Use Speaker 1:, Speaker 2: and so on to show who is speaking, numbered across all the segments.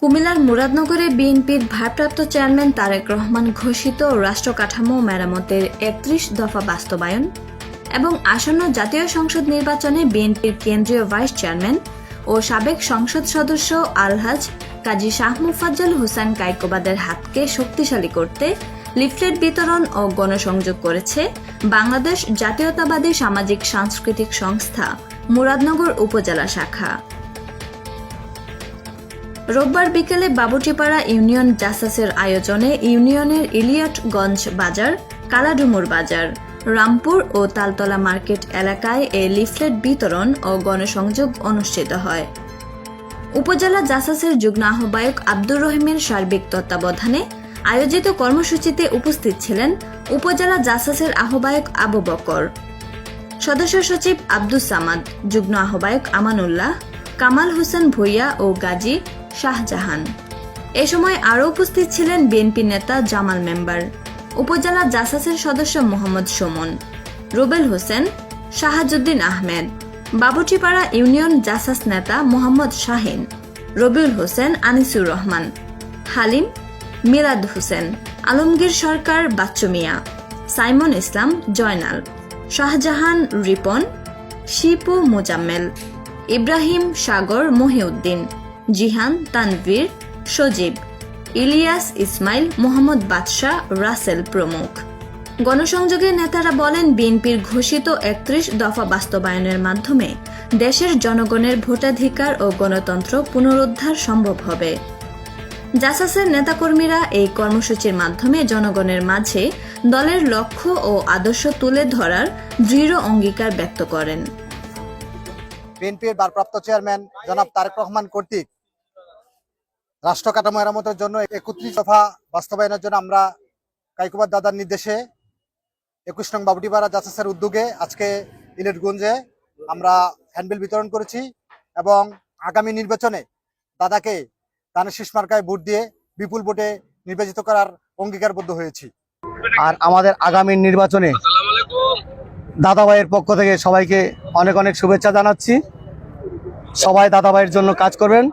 Speaker 1: কুমিল্লার মুরাদনগরে বিএনপির ভারপ্রাপ্ত চেয়ারম্যান তারেক রহমান ঘোষিত রাষ্ট্র কাঠামো মেরামতের একত্রিশ দফা বাস্তবায়ন এবং আসন্ন জাতীয় সংসদ নির্বাচনে বিএনপির কেন্দ্রীয় ভাইস চেয়ারম্যান ও সাবেক সংসদ সদস্য আলহাজ কাজী শাহ মুফাজ্জল হোসেন কাইকোবাদের হাতকে শক্তিশালী করতে লিফলেট বিতরণ ও গণসংযোগ করেছে বাংলাদেশ জাতীয়তাবাদী সামাজিক সাংস্কৃতিক সংস্থা। মুরাদনগর উপজেলা শাখা। রোববার বিকেলে বাবুটিপাড়া ইউনিয়ন জাসাসের আয়োজনে ইউনিয়নের ইলিয়টগঞ্জ বাজার, কালাডুমুর বাজার, রামপুর ও তালতলা মার্কেট এলাকায় এ লিফলেট বিতরণ ও গণসংযোগ অনুষ্ঠিত হয়। উপজেলা জাসাসের যুগ্ম আহ্বায়ক আব্দুর রহিমের সার্বিক তত্ত্বাবধানে আয়োজিত কর্মসূচিতে উপস্থিত ছিলেন উপজেলা জাসাসের আহ্বায়ক আবু বকর। সদস্য সচিব আব্দুস সামাদ, যুগ্ম আহ্বায়ক আমানুল্লাহ, কামাল হোসেন ভুইয়া ও গাজী শাহজাহান। এ সময় আরও উপস্থিত ছিলেন বিএনপি নেতা জামাল মেম্বার, উপজেলা জাসাসের সদস্য মোহাম্মদ সুমন, রুবেল হোসেন, শাহাজুদ্দিন আহমেদ, বাবুটিপাড়া ইউনিয়ন জাসাস নেতা মোহাম্মদ শাহিন, রবিউল হোসেন আনিসুর রহমান, হালিম মিলাদ হোসেন, আলমগীর সরকার বাচ্চু মিয়া, সাইমন ইসলাম জয়নাল। শাহজাহান রিপন, শিপু মোজাম্মেল, ইব্রাহিম সাগর মহিউদ্দিন, জিহান তানভীর, সজীব, ইলিয়াস ইসমাইল, মোহাম্মদ বাদশাহ রাসেল প্রমুখ। গণসংযোগের নেতারা বলেন, বিএনপির ঘোষিত একত্রিশ দফা বাস্তবায়নের মাধ্যমে দেশের জনগণের ভোটাধিকার ও গণতন্ত্র পুনরুদ্ধার সম্ভব হবে। জাসাসের নেতাকর্মীরা এই কর্মসূচির মাধ্যমে জনগণের মাঝে দলের লক্ষ্য ও আদর্শ তুলে ধরার দৃঢ় অঙ্গীকার ব্যক্ত করেন।
Speaker 2: বিএনপির ভারপ্রাপ্ত চেয়ারম্যান জনাব তারেক রহমান কর্তৃক রাষ্ট্র কাঠামো মেরামতের জন্য একত্রিশ দফা বাস্তবায়নের জন্য আমরা কাইকুবাদ দাদার নির্দেশে একুশ নং বাবুটিপাড়া জাসাসের উদ্যোগে আজকে ইলেটগঞ্জে আমরা হ্যান্ডবিল বিতরণ করেছি এবং আগামী নির্বাচনে দাদাকে দানের শীষ মার্কায় ভোট দিয়ে বিপুল ভোটে নির্বাচিত করার অঙ্গীকারবদ্ধ হয়েছি। আর আমাদের আগামী নির্বাচনে দাদাভাইয়ের পক্ষ থেকে সবাইকে অনেক অনেক শুভেচ্ছা জানাচ্ছি। সবাই দাদাভাইয়ের জন্য কাজ করবেন।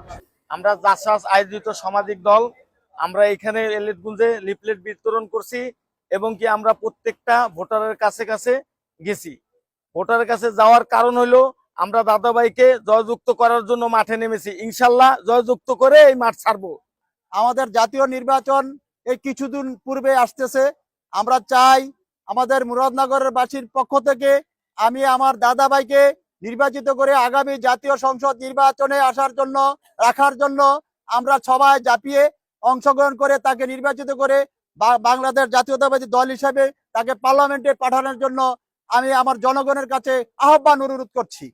Speaker 3: আমরা জাসাস আয়োজিত সামাজিক দল আমরা এখানে এলেটগুঞ্জে লিফলেট বিতরণ করছি এবং কি আমরা প্রত্যেকটা ভোটারের কাছে কাছে গেছি। ভোটারের কাছে যাওয়ার কারণ হলো আমরা দাদাভাইকে জয়যুক্ত করার জন্য মাঠে নেমেছি। ইনশাল্লাহ জয়যুক্ত করে এই মাঠ ছাড়বো।
Speaker 2: আমাদের জাতীয় নির্বাচন এই কিছুদিন পূর্বে আসতেছে। আমরা চাই আমাদের মুরাদনগরের বাসীর পক্ষ থেকে আমি আমার দাদাভাইকে নির্বাচিত করে আগামী জাতীয় সংসদ নির্বাচনে আসার জন্য, রাখার জন্য আমরা সবাই জাপিয়ে অংশগ্রহণ করে তাকে নির্বাচিত করে বাংলাদেশ জাতীয়তাবাদী দল হিসাবে তাকে পার্লামেন্টে পাঠানোর জন্য আমি আমার জনগণের কাছে আহ্বান অনুরোধ করছি।